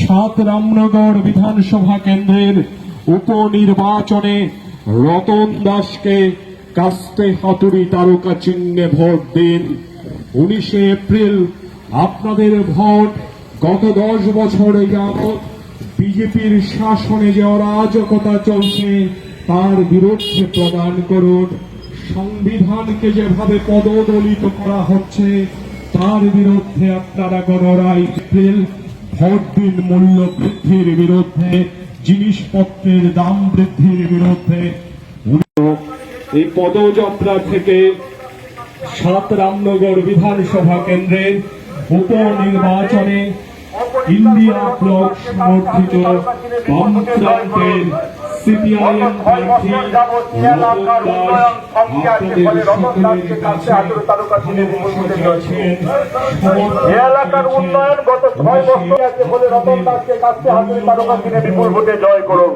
সাত রামনগর বিধানসভা কেন্দ্রের উপনির্বাচনে রতন দাসকে কাস্তে হাতুড়ি তারকা চিহ্নে ভোট দিন। উনিশে এপ্রিল আপনাদের ভোট। গত দশ বছর যাবৎ বিজেপির শাসনে যে অরাজকতা চলছে, তার বিরুদ্ধে প্রদান করুন। সংবিধানকে যেভাবে পদদলিত করা হচ্ছে, তার বিরুদ্ধে আপনারা গণরায় এপ্রিল ভোট দিন মূল্য বৃদ্ধির বিরুদ্ধে, জিনিসপত্রের দাম বৃদ্ধির বিরুদ্ধে। এই পদযাত্রা থেকে সাত রামনগর বিধানসভা কেন্দ্রের উপনির্বাচনে ইন্ডিয়া ব্লক সমর্থিত বামফ্রন্টের সিপিআইএম প্রার্থী রতন দাস আপনাদের সকলের কাছে ভালোবাসা চাইছেন, এলাকার উন্নয়ন গত ছয় বছর আছে বলে রতন দাসকে কাছে হাতে তারকা কিনে বিপুল ভোটে জয় করুন।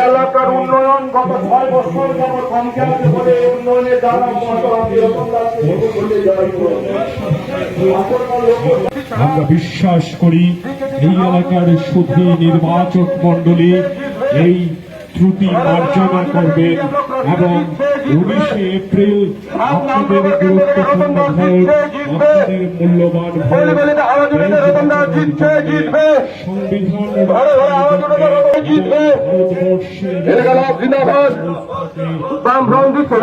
এলাকার উন্নয়ন গত ছয় বছর যাবৎ থমকে আছে বলে এই উন্নয়নের দ্বারা রতন দাসকে বিপুল ভোটে জয় করুন। আমরা বিশ্বাস করি এই এলাকার সুধী নির্বাচক মন্ডলী এই ত্রুটি মার্জনা করবেন এবং উনিশে এপ্রিল আপনাদের গুরুত্বপূর্ণ ভোট আপনাদের মূল্যবান। সংবিধান